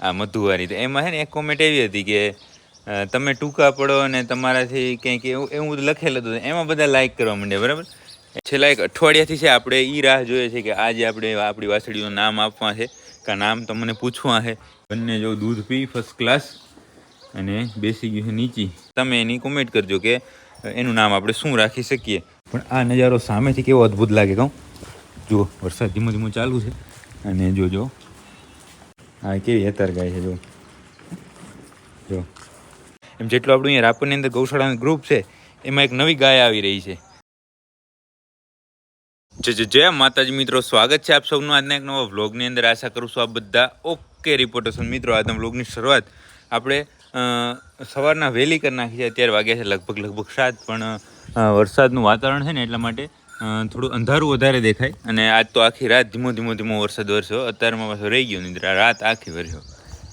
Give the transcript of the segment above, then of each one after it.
આ મધુવારી તો એમાં છે ને એક કોમેન્ટ એવી હતી કે તમે ટૂંકા પડો અને તમારાથી કંઈક એવું એવું લખેલું હતું. એમાં બધા લાઈક કરવા માંડ્યા, બરાબર? છેલ્લા એક અઠવાડિયાથી છે આપણે એ રાહ જોઈએ છે કે આજે આપણે આપણી વાસળીનું નામ આપવા છે, કે નામ તમને પૂછવા છે. બંને જો દૂધ પી ફર્સ્ટ ક્લાસ અને બેસી ગયું છે નીચી. તમે એની કોમેન્ટ કરજો કે એનું નામ આપણે શું રાખી શકીએ. પણ આ નજારો સામેથી કેવો અદ્ભુત લાગે કહું જુઓ, વરસાદ ધીમો ધીમો ચાલુ છે. અને જોજો હા કેવી હેતર ગાય છે, જો. જો. એમ જેટલું આપણું અહીંયા રાપરની અંદર ગૌશાળાનું ગ્રુપ છે, એમાં એક નવી ગાય આવી રહી છે. જય જય માતાજી મિત્રો, સ્વાગત છે આપ સૌનું. આજના એક નવા વ્લોગની અંદર આશા કરું છું આપ બધા ઓકે રિપોર્ટર્સ મિત્રો, આજના વ્લોગની શરૂઆત આપણે સવારના વહેલી કરી નાખી છે. અત્યારે વાગ્યા છે લગભગ લગભગ સાત, પણ વરસાદનું વાતાવરણ છે ને એટલા માટે થોડું અંધારું વધારે દેખાય. અને આજ તો આખી રાત ધીમો ધીમો ધીમો વરસાદ વરસ્યો. અત્યારમાં પાછો રહી ગયો નિદ્રા. રાત આખી વર્યો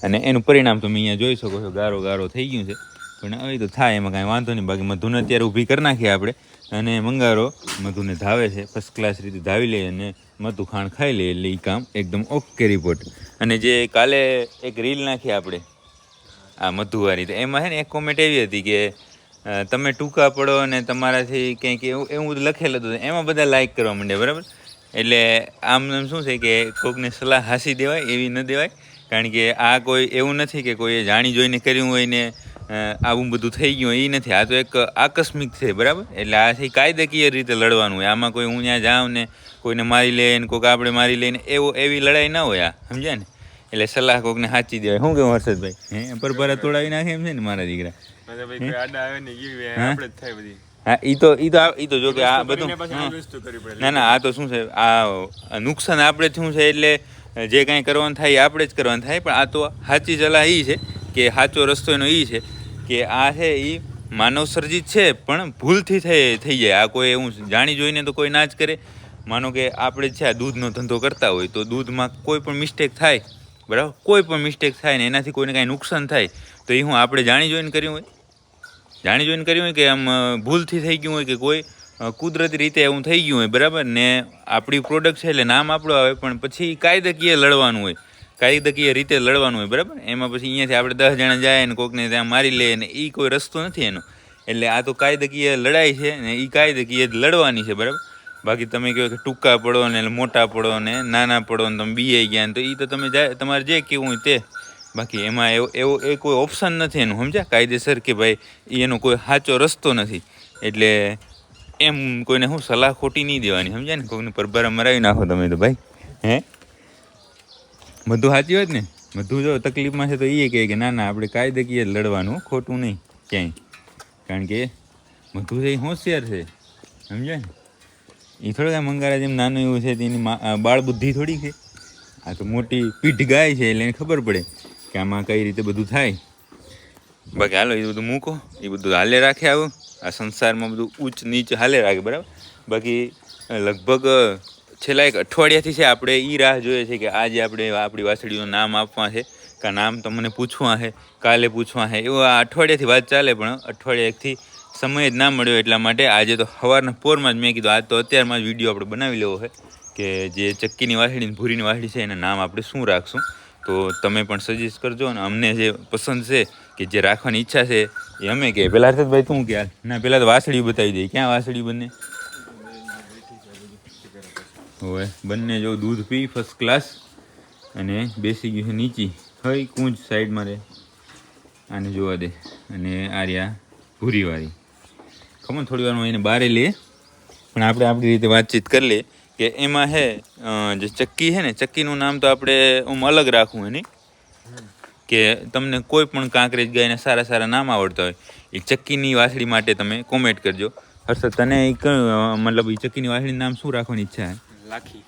અને એનું પરિણામ તમે અહીંયા જોઈ શકો છો. ગારો ગારો થઈ ગયું છે. પણ હવે તો થાય, એમાં કાંઈ વાંધો નહીં. બાકી મધુને અત્યારે ઊભી કરી નાખીએ આપણે. અને મંગારો મધુને ધાવે છે. ફર્સ્ટ ક્લાસ રીતે ધાવી લે અને મધુ ખાણ ખાઈ લે એટલે એ કામ એકદમ ઓકે રિપોર્ટ અને જે કાલે એક રીલ નાખી આપણે. આ મધુવારી તો એમાં છે ને એક કોમેન્ટ એવી હતી કે તમે ટૂંકા પડો અને તમારાથી કંઈક એવું એવું લખેલું હતું. એમાં બધા લાઈક કરવા માંડ્યા, બરાબર? એટલે આમ શું છે કે કોઈકને સલાહ હાસી દેવાય, એવી ન દેવાય. કારણ કે આ કોઈ એવું નથી કે કોઈએ જાણી જોઈને કર્યું હોય ને આવું બધું થઈ ગયું એ નથી. આ તો એક આકસ્મિક છે, બરાબર? એટલે આથી કાયદાકીય રીતે લડવાનું હોય. આમાં કોઈ હું ત્યાં જાઉં ને, કોઈને મારી લે ને, કોઈક આપણે મારી લઈને એવો, એવી લડાઈ ના હોય આ, સમજ્યા ને? એટલે સલાહ કોકને સાચી દેવાય. શું કેવું હર્ષદભાઈ? હે પરભરા તોડાવી નાખે એમ છે ને મારા દીકરા? હા? ઈ તો ઈ તો આ- ઈ તો જો કે આ બધું ના ના આ તો શું છે? આ નુકસાન આપણે શું છે એટલે જે કાંઈ કરવાનું થાય આપણે જ કરવાનું થાય પણ આ તો સાચી સલાહ એ છે કે સાચો રસ્તો એનો એ છે કે આ છે એ માનવ સર્જિત છે પણ ભૂલથી થઈ થઈ જાય. આ કોઈ એવું જાણી જોઈને તો કોઈ ના જ કરે. માનો કે આપણે છે આ દૂધનો ધંધો કરતા હોય તો દૂધમાં કોઈ પણ મિસ્ટેક થાય બરાબર? કોઈ પણ મિસ્ટેક થાય ને એનાથી કોઈને કાંઈ નુકસાન થાય તો એ હું આપણે જાણી જોઈને કર્યું હોય. જાણી જોઈને કર્યું હોય કે આમ ભૂલથી થઈ ગયું હોય કે કોઈ કુદરતી રીતે એવું થઈ ગયું હોય, બરાબર? ને આપણી પ્રોડક્ટ છે એટલે નામ આપણું આવે, પણ પછી કાયદાકીય લડવાનું હોય. કાયદાકીય રીતે લડવાનું હોય, બરાબર? એમાં પછી અહીંયાથી આપણે દસ જણા જાય ને કોકને ત્યાં મારી લે ને એ કોઈ રસ્તો નથી એનો. એટલે આ તો કાયદાકીય લડાઈ છે ને એ કાયદાકીય જ લડવાની છે, બરાબર? બાકી તમે કહો કે ટૂંકા પડો ને મોટા પડો ને નાના પડો ને તમે બીઆઈ ગયા ને તો એ તો તમે જાય, તમારે જે કહેવું હોય તે બાકી એમાં એવો એવો, એ કોઈ ઓપ્શન નથી એનું, સમજ્યા? કાયદેસર કે ભાઈ એનો કોઈ સાચો રસ્તો નથી. એટલે એમ કોઈને હું સલાહ ખોટી નહીં દેવાની, સમજ્યા ને? કોઈને પરભરા મરાવી નાખો તમે તો ભાઈ, હે? બધું સાચી વાત ને? બધું જો તકલીફમાં છે તો એ કહે કે ના ના, આપણે કાયદેકીય લડવાનું, ખોટું નહીં, ક્યાંય. કારણ કે બધું છે એ હોશિયાર છે, સમજ્યા ને? એ થોડું કાંઈ મંગારા જેમ નાનું એવું છે, તેની બાળ બુદ્ધિ થોડી છે. આ તો મોટી પીઠ ગાય છે, એટલે એને ખબર પડે. કે આમાં કઈ રીતે બધું થાય? બાકી હાલો, એ બધું મૂકો. એ બધું હાલે રાખે આવું. આ સંસારમાં બધું ઉચ્ચ નીચ હાલે રાખે, બરાબર? બાકી લગભગ છેલ્લા એક અઠવાડિયાથી છે આપણે એ રાહ જોઈએ છે કે આજે આપણે આપણી વાસળીનું નામ આપવા છે, કે નામ તમને પૂછવા છે, કાલે પૂછવા છે. એવું આ અઠવાડિયાથી વાત ચાલે, પણ અઠવાડિયાથી સમય જ ના મળ્યો એટલા માટે આજે તો સવારના પોરમાં જ મેં કીધું, આજ તો અત્યારમાં જ વીડિયો આપણે બનાવી લેવો છે, કે જે ચક્કીની વાસળી ભૂરીની વાસળી છે, એના નામ આપણે શું રાખશું? તો તમે પણ સજેસ્ટ કરજો અને અમને જે પસંદ છે, કે જે રાખવાની ઈચ્છા છે, એ અમે કે પેલા હર્ષદભાઈ તું કે, ના, પેલા તો વાસળી બતાવી દઈએ ક્યાં વાસળી બંને? હવે બંને જો દૂધ પી ફર્સ્ટ ક્લાસ અને બેસી ગયું છે નીચી. હઈ, કૂંજ સાઈડમાં રહે આને જોવા દે. અને આ રહ્યા ભૂરીવાળી. ખબર થોડી વારમાં એને બારે લે. પણ આપણે આપણી રીતે વાતચીત કરી લઈએ કે એમાં હે જે ચક્કી છે ને ચક્કીનું નામ તો આપણે આમ અલગ રાખવું એની કે તમને કોઈ પણ કાંકરેજ ગાયને સારા સારા નામ આવડતા હોય એ ચક્કીની વાસળી માટે તમે કોમેન્ટ કરજો. હર્ષદ તને એ કયું મતલબ એ ચક્કીની વાસળીનું નામ શું રાખવાની ઈચ્છા છે લાખી.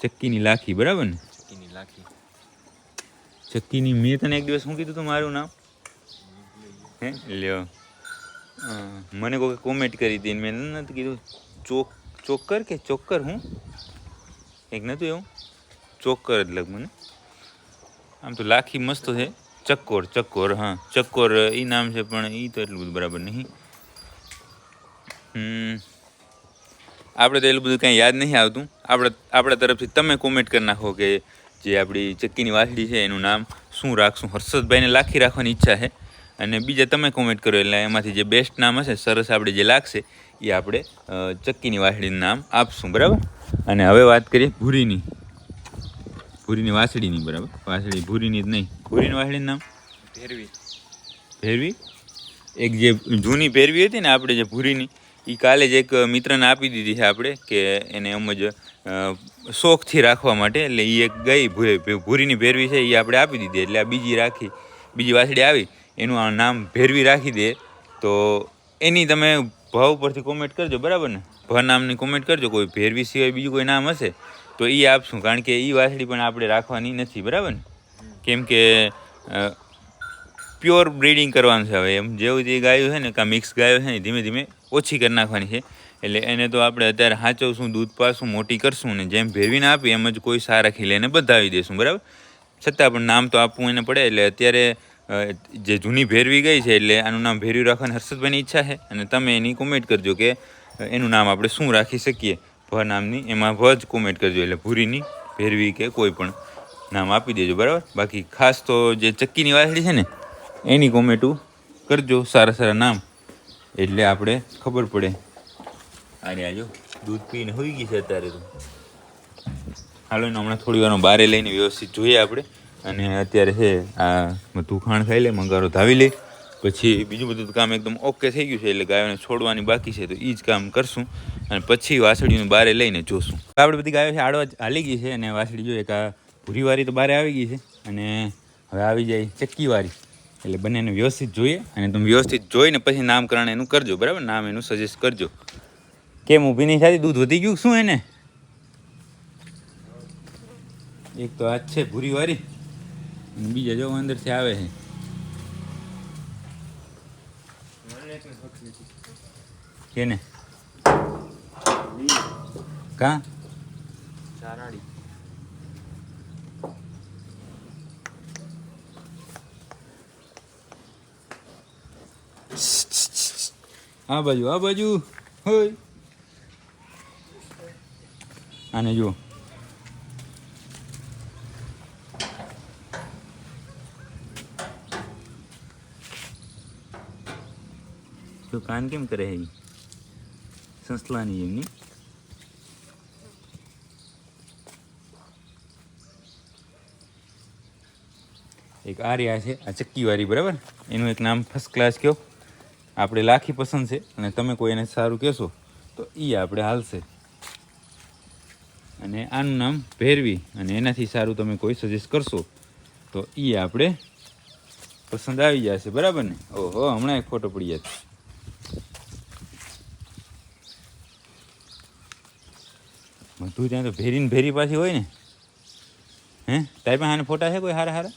ચક્કીની લાખી બરાબર ને? ચક્કીની લાખી. ચક્કીની મેં તને એક દિવસ શું કીધું તું મારું નામ? હે? લ્યો. મને કોઈ કોમેન્ટ કરી હતી મેં નથી કીધું. ચોક ચોક્કર કે ચોક્કર હું એક નહોતું એવું ચોક્કર જ લગ મને આમ તો લાખી મસ્ત છે ચક્કોર ચક્કોર હા ચક્કોર એ નામ છે પણ એ તો એટલું બધું બરાબર નહીં હમ આપણે તો એટલું બધું કાંઈ યાદ નહીં આવતું આપણે આપણા તરફથી તમે કોમેન્ટ કરી નાખો કે જે આપણી ચક્કીની વાસળી છે એનું નામ શું રાખશું? હર્ષદભાઈને લાખી રાખવાની ઈચ્છા છે। અને બીજા તમે કોમેન્ટ કરો એટલે એમાંથી જે બેસ્ટ નામ હશે સરસ આપણે જે લાગશે એ આપણે ચક્કીની વાસળીનું નામ આપશું બરાબર? અને હવે વાત કરીએ ભૂરીની. ભૂરીની વાસળીની બરાબર? વાસળી ભૂરીની જ નહીં. ભૂરીની વાસળીનું નામ? ભેરવી. ભેરવી? એક જે જૂની ભેરવી હતી ને આપણે જે ભૂરીની એ કાલે જ એક મિત્રને આપી દીધી છે આપણે કે એને એમ જ શોખથી રાખવા માટે એટલે એ એક ગઈ ભૂરીની ભેરવી છે એ આપણે આપી દીધી એટલે આ બીજી રાખી બીજી વાસળી આવી એનું આ નામ ભેરવી રાખી દે, તો એની તમે ભાવ પરથી કોમેન્ટ કરજો, બરાબર ને? ભ નામની કોમેન્ટ કરજો, કોઈ ભેરવી સિવાય બીજું કોઈ નામ હશે, તો એ આપશું, કારણ કે એ વાસળી પણ આપણે રાખવાની નથી, બરાબર ને? કેમ કે પ્યોર બ્રીડિંગ કરવાનું છે હવે, એમ જેવું જે ગાયો છે ને, કાં મિક્સ ગાયો છે ને ધીમે ધીમે ઓછી કરી નાખવાની છે. એટલે એને તો આપણે અત્યારે હાચવશું, દૂધ પાશું મોટી કરશું ને, જેમ ભેરવીને આપી એમ જ કોઈ સારા ખીલે એને બધાવી દઈશું બરાબર? છતાં પણ નામ તો આપવું એને પડે, એટલે અત્યારે જે જૂની ભેરવી ગઈ છે એટલે આનું નામ ભેરવી રાખવાની હર્ષદભાઈની ઈચ્છા છે. અને તમે એની કોમેન્ટ કરજો કે એનું નામ આપણે શું રાખી શકીએ? ભ નામની, એમાં ભ જ કોમેન્ટ કરજો. એટલે ભૂરીની ભેરવી કે કોઈ પણ નામ આપી દેજો, બરાબર? બાકી ખાસ તો જે ચક્કીની વાસળી છે ને, એની કોમેન્ટું કરજો, સારા સારા નામ. એટલે આપણે ખબર પડે. અરે આજો, દૂધ પીને હોઈ ગઈ છે અત્યારે તો. હાલો એને હમણાં થોડી વારમાં બારે લઈને વ્યવસ્થિત જોઈએ આપણે. અને અત્યારે છે, આ બધું ખાણ ખાઈ લે, મંગારો ધાવી લે. પછી બીજું બધું કામ એકદમ ઓકે થઈ ગયું છે, એટલે ગાયોને છોડવાની બાકી છે, તો એ જ કામ કરશું. અને પછી વાસળીનું બારે લઈને જોશું. આપણે બધી ગાયો છે, આડવા હાલી ગઈ છે, અને વાસળી જોઈએ કે આ ભૂરીવાળી તો બારે આવી ગઈ છે. અને હવે આવી જાય ચક્કીવાળી એટલે બંનેને વ્યવસ્થિત જોઈએ. અને તમે વ્યવસ્થિત જોઈને પછી નામકરણ એનું કરજો, બરાબર? નામ એનું સજેસ્ટ કરજો. કેમ ઊભી નહીં થતી? દૂધ વધી ગયું શું એને? એક તો આ છે ભૂરીવાળી અને બીજા જો અંદરથી આવે છે. કેને કા? ચારાડી આ બાજુ આ બાજુ હોય આને જુઓ. કાન કેમ કરે હે ઈ? એમની એક આર્યા છે, આ ચક્કીવાળી, બરાબર? એનું એક નામ ફર્સ્ટ ક્લાસ કહો આપણે લાખી પસંદ છે, અને તમે કોઈ એને સારું કહેશો, તો એ આપણે હાલશે. અને આનું નામ ભેરવી, અને એનાથી સારું તમે કોઈ સજેસ્ટ કરશો, તો એ આપણે પસંદ આવી જશે, બરાબર ને? ઓહો, હમણાં એક ફોટો પડી જશે બધું ત્યાં તો ભેરીને ભેરી પાછી હોય ને? હે? તારી પાસે આને ફોટા છે કોઈ હારા હારા?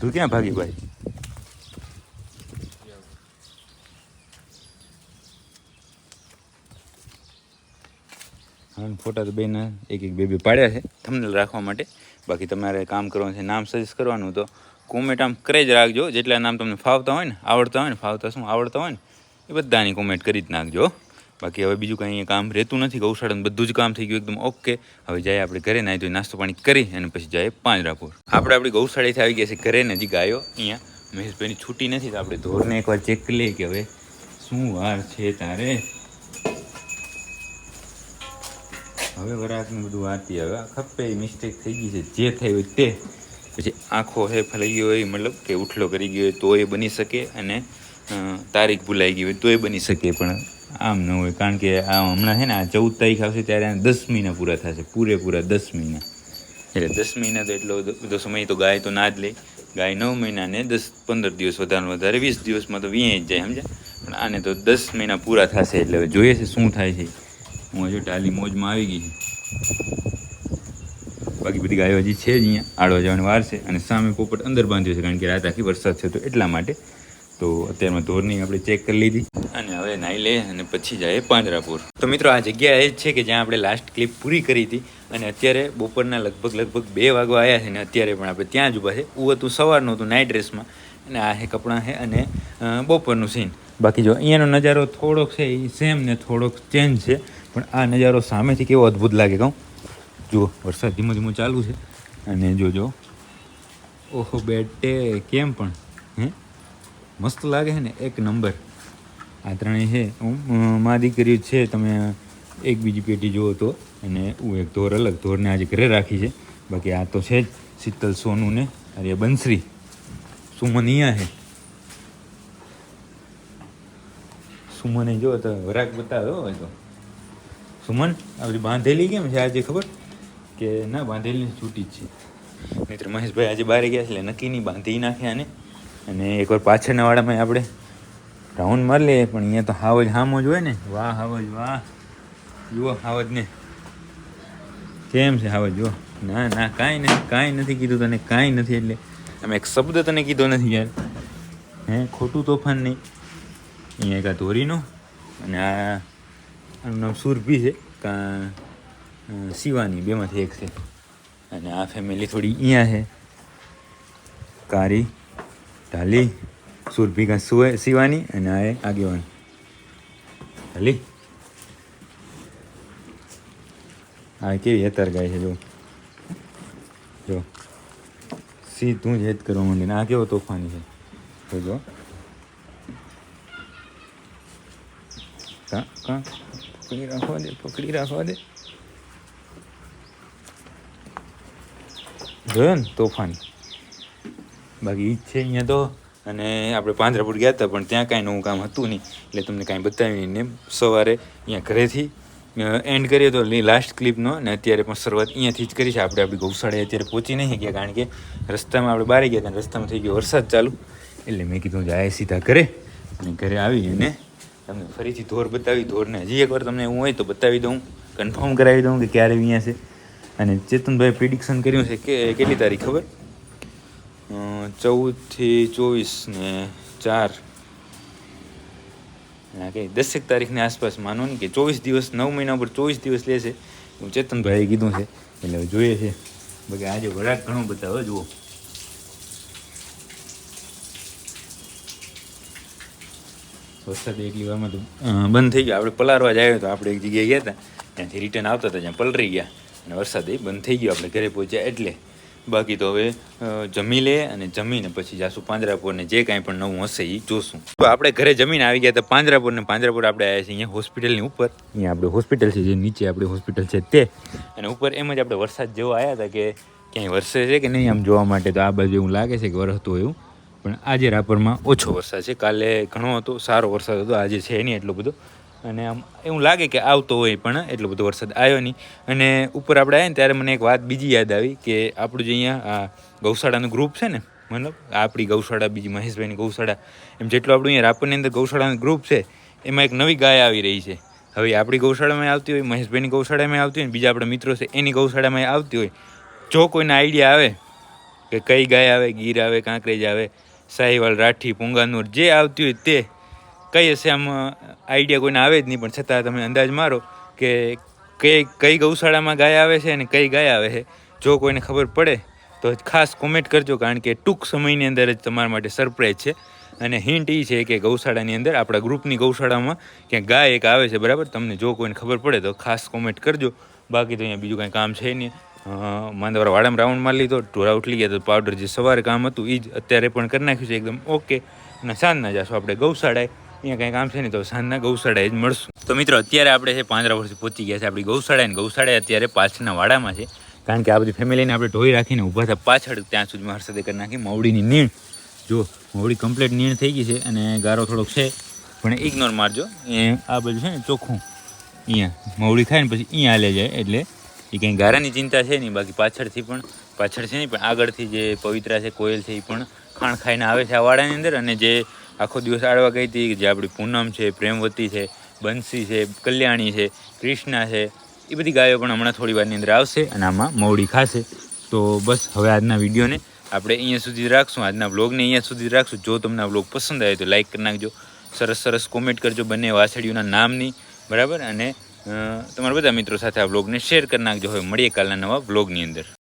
તું ક્યાં ભાગી ભાઈ? ફોટા તો બેના એક એક બે બે પાડ્યા છે થંબનેલ રાખવા માટે. બાકી તમારે કામ કરવાનું છે, નામ સજેસ્ટ કરવાનું તો કોમેન્ટ આમ કરે જ રાખજો. જેટલા નામ તમને ફાવતા હોય ને, આવડતા હોય ને, ફાવતા શું આવડતા હોય ને, એ બધાની કોમેન્ટ કરી જ નાખજો. બાકી હવે બીજું કંઈ કામ રહેતું નથી. ગૌશાળાનું બધું જ કામ થઈ ગયું એકદમ ઓકે હવે જાય આપણે ઘરે, નાહી ધોઈ નાસ્તો પાણી કરી અને પછી જાય પાંજરાપુર. આપણે આપણી ગૌશાળાથી આવી ગયા છે ઘરે, નજીક ગાયો અહીંયા. મહેશભાઈની છૂટી નથી તો આપણે ધોરને એકવાર ચેક કરી લઈએ કે હવે શું વાર છે તારે. હવે વરાકનું બધું વાંચી હવે ખપ્પે મિસ્ટેક થઈ ગઈ છે. જે થઈ હોય તે. પછી આંખો હે ફલાઈ ગયો હોય, મતલબ કે ઉઠલો કરી ગયો હોય તો એ બની શકે અને તારીખ ભૂલાઈ ગઈ હોય તો એ બની શકે. પણ આમ ન હોય, કારણ કે આ હમણાં છે ને, આ ચૌદ તારીખ આવશે ત્યારે આ દસ મહિના પૂરા થશે, પૂરેપૂરા દસ મહિના. એટલે દસ મહિના તો એટલો બધો સમય તો ગાય તો ના જ લે. ગાય નવ મહિના ને દસ પંદર દિવસ વધારે વધારે, વીસ દિવસમાં તો વીએ જ જાય, સમજ્યા? પણ આને તો દસ મહિના પૂરા થશે, એટલે હવે જોઈએ છે શું થાય છે. હું હજુ ટાલી મોજમાં આવી ગઈ બાકી બધી ગાયો હજી છે જ અહીંયા. આડવા જવાની વાર છે અને સામે પોપટ અંદર બાંધ્યો છે કારણ કે રાત આખી વરસાદ છે તો એટલા માટે. તો અત્યારમાં ધોરની આપણે ચેક કરી લીધી. અને હવે નાહી લે અને પછી જાય પાંજરાપુર. તો મિત્રો આ જગ્યા એ જ છે કે જ્યાં આપણે લાસ્ટ ક્લિપ પૂરી કરી હતી અને અત્યારે બપોરના લગભગ લગભગ બે વાગવા આવ્યા છે અને અત્યારે પણ આપણે ત્યાં જ ઊભા છે. હું હતું સવારનું હતું નાઇટ ડ્રેસમાં અને આ હે કપડાં છે અને બપોરનું સીન બાકી જો અહીંયાનો નજારો થોડોક છે એ સેમ ને થોડોક ચેન્જ છે. પણ આ નજારો સામેથી કેવો અદ્ભુત લાગે કહું. જુઓ, વરસાદ ધીમો ધીમો ચાલુ છે. અને જોજો. ઓહો બેટે કેમ પણ? હે? મસ્ત લાગે છે ને, એક નંબર. આ ત્રણેય છે. હું મા દીકરી છે, તમે એક બીજી પેટી જુઓ તો. અને હું એક ધોર અલગ ધોરને આજે ઘરે રાખી છે. બાકી આ તો છે જ શીતલ સોનું ને અરે બંસરી. સુમન અહીંયા છે. સુમને જો તો વરાક બતાવ્યો હોય તો. સુમન આપણી બાંધેલી કેમ છે આજે ખબર? કે ના બાંધેલી છૂટી જ છે. મિત્ર મહેશભાઈ આજે બહાર ગયા છે, એટલે નક્કી નહીં, બાંધી નાખ્યા ને અને એકવાર પાછળના વાળામાં આપણે રાઉન્ડ મારી લઈએ, પણ અહીંયા તો હાવજ હામો જ હોય ને. વાહ, હાવજ, વાહ. જુઓ હાવજ ને કેમ છે હાવજ, જુઓ. ના ના, કાંઈ નથી કાંઈ નથી કીધું તને, કાંઈ નથી, એટલે અમે એક શબ્દ તને કીધો નથી યાર. હે, ખોટું તોફાન નહીં. અહીંયા એક ધોરીનું, અને આ, આનું નામ સુરભી છે, કા શિવાની બેમાંથી એક છે. અને આ ફેમિલી થોડી અહીંયા છે. કારી, ઢાલી, સુરભી સુએ, શિવાની અને આ આગેવાન. ઢાલી. આ કેવી હેતર ગાય છે, જો. જો. સીધું જ હેત કરવા માંડીને આ કેવો તોફાની છે. તો જો. પકડી રાખવા દે, પકડી રાખવા દે. જોયો ને તોફાન. બાકી ઈ છે અહીંયા તો. અને આપણે પાંજરાપુર ગયા હતા, પણ ત્યાં કાંઈ નવું કામ હતું નહીં. એટલે તમને કાંઈ બતાવીને સવારે અહીંયા ઘરેથી એન્ડ કરીએ તો લાસ્ટ ક્લિપનો અને અત્યારે પણ શરૂઆત અહીંયાથી જ કરી છે આપણે આપણી ગૌશાળાએ અત્યારે પહોંચી નહીં ગયા કારણ કે રસ્તામાં આપણે બારે ગયા હતા રસ્તામાં થઈ ગયો વરસાદ ચાલુ. એટલે મેં કીધું જાય સીધા ઘરે. અને ઘરે આવી અને તમને ફરીથી ધોર બતાવી. ધોરને હજી એકવાર તમને એવું હોય તો બતાવી દઉં કન્ફર્મ કરાવી દઉં કે ક્યારે અહીંયા છે. અને ચેતનભાઈ પ્રિડિક્શન કર્યું છે કે કેટલી તારીખ, ખબર? ચૌદથી ચોવીસ ને ચાર. કે દસેક તારીખની આસપાસ, માનો ને કે ચોવીસ દિવસ, નવ મહિના ઉપર ચોવીસ દિવસ લેશે એવું ચેતનભાઈએ કીધું છે. એટલે જોઈએ છે. બાકી આજે વરાક ઘણો બતાવો, જુઓ. વરસાદ એટલી વારમાં તો બંધ થઈ ગયો. આપણે પલારવા જ આવ્યો તો આપણે એક જગ્યાએ ગયા હતા. ત્યાંથી રિટર્ન આવતા હતા, જ્યાં પલરી ગયા. અને વરસાદ એ બંધ થઈ ગયો, આપણે ઘરે પહોંચ્યા એટલે. બાકી તો હવે જમી લે અને જમીને પછી જાશું પાંજરાપોર ને જે કાંઈ પણ નવું હશે એ જોશું. તો આપણે ઘરે જમીને આવી ગયા હતા પાંજરાપોર ને પાંજરાપોર આપણે આવ્યા છીએ અહીંયા હોસ્પિટલની ઉપર. અહીંયા આપણે હોસ્પિટલ છે, જે નીચે આપણી હોસ્પિટલ છે તે. અને ઉપર એમ જ આપણે વરસાદ જેવો આવ્યા હતા કે ક્યાંય વરસે છે કે નહીં આમ જોવા માટે તો આ બાજુ એવું લાગે છે કે વરસતું એવું. પણ આજે રાપરમાં ઓછો વરસાદ છે. કાલે ઘણો હતો, સારો વરસાદ હતો, આજે છે નહીં એટલો બધો. અને આમ એવું લાગે કે આવતો હોય પણ એટલો બધો વરસાદ આવ્યો નહીં. અને ઉપર આપણે આવ્યા ને ત્યારે મને એક વાત બીજી યાદ આવી કે આપણું જે અહીંયા, આ ગૌશાળાનું ગ્રુપ છે ને, મતલબ આપણી ગૌશાળા, બીજી મહેશભાઈની ગૌશાળા, એમ જેટલું આપણું અહીંયા રાપરની અંદર ગૌશાળાનું ગ્રુપ છે, એમાં એક નવી ગાય આવી રહી છે. હવે આપણી ગૌશાળામાં આવતી હોય, મહેશભાઈની ગૌશાળામાં આવતી હોય ને, બીજા આપણા મિત્રો છે, એની ગૌશાળામાં આવતી હોય, જો કોઈને આઈડિયા આવે કે કઈ ગાય આવે, ગીર આવે, કાંકરેજ આવે, સાહીવાલ, રાઠી, પુંગાનુર, જે આવતી હોય તે કઈ હશે આમ આઈડિયા કોઈને આવે જ નહીં, પણ છતાં તમે અંદાજ મારો કે કઈ કઈ ગૌશાળામાં ગાય આવે છે અને કઈ ગાય આવે છે. જો કોઈને ખબર પડે, તો ખાસ કોમેન્ટ કરજો, કારણ કે ટૂંક સમયની અંદર જ તમારા માટે સરપ્રાઈઝ છે. અને હિન્ટ એ છે કે ગૌશાળાની અંદર, આપણા ગ્રુપની ગૌશાળામાં ક્યાંક ગાય એક આવે છે, બરાબર? તમને જો કોઈને ખબર પડે, તો ખાસ કોમેન્ટ કરજો. બાકી તો અહીંયા બીજું કાંઈ કામ છે નહીં. માંદવાર વાડામ રાઉન્ડ મારી લીધો, ઢોરા ઉઠલી ગયા, તો પાવડર જે સવારે કામ હતું એ જ અત્યારે પણ કરી નાખ્યું છે, એકદમ ઓકે અને સાંજના જશું આપણે ગૌશાળાએ. અહીંયા કંઈ કામ છે ને તો સાંજના ગૌશાળાએ જ મળશું. તો મિત્રો, અત્યારે આપણે છે પાંદરા વર્ષથી પહોંચી ગયા છે આપણી ગૌશાળા અને ગૌશાળા અત્યારે પાછળના વાડામાં છે. કારણ કે આ બધી ફેમિલીને આપણે ઢોઈ રાખીને ઊભા હતા પાછળ, ત્યાં સુધીમાં હર્ષદે કરી નાખી મવડીની નીણ. જો, મવડી કમ્પ્લીટ નીણ થઈ ગઈ છે અને ગારો થોડોક છે, પણ ઇગ્નોર મારજો. એ આ બાજુ છે ને ચોખ્ખું. અહીંયા મવડી ખાય ને પછી અહીંયા હાલે જાય, એટલે એ કંઈ ગારાની ચિંતા છે નહીં, બાકી પાછળથી પણ, પાછળ છે નહીં, પણ આગળથી જે પવિત્રા છે, કોયલ છે, એ પણ ખાણ ખાઈને આવે છે આ વાડાની અંદર, અને જે આખો દિવસ આડવા ગઈ હતી જે આપણી પૂનમ છે, પ્રેમવતી છે, બંસી છે, કલ્યાણી છે ક્રિષ્ના છે, એ બધી ગાયો પણ હમણાં થોડી વારની અંદર આવશે અને આમાં મવડી ખાશે. તો બસ હવે આજના વિડીયોને આપણે અહીંયા સુધી રાખશું. આજના વ્લોગને અહીંયા સુધી રાખશું. જો તમને આ વ્લોગ પસંદ આવે તો લાઇક કરી નાખજો. સરસ સરસ કોમેન્ટ કરજો બંને વાછડીઓના નામની. બરાબર? અને તમારા બધા મિત્રો સાથે આ વ્લોગને શેર કરી નાખજો. હવે મળીએ કાલના નવા વ્લોગની અંદર.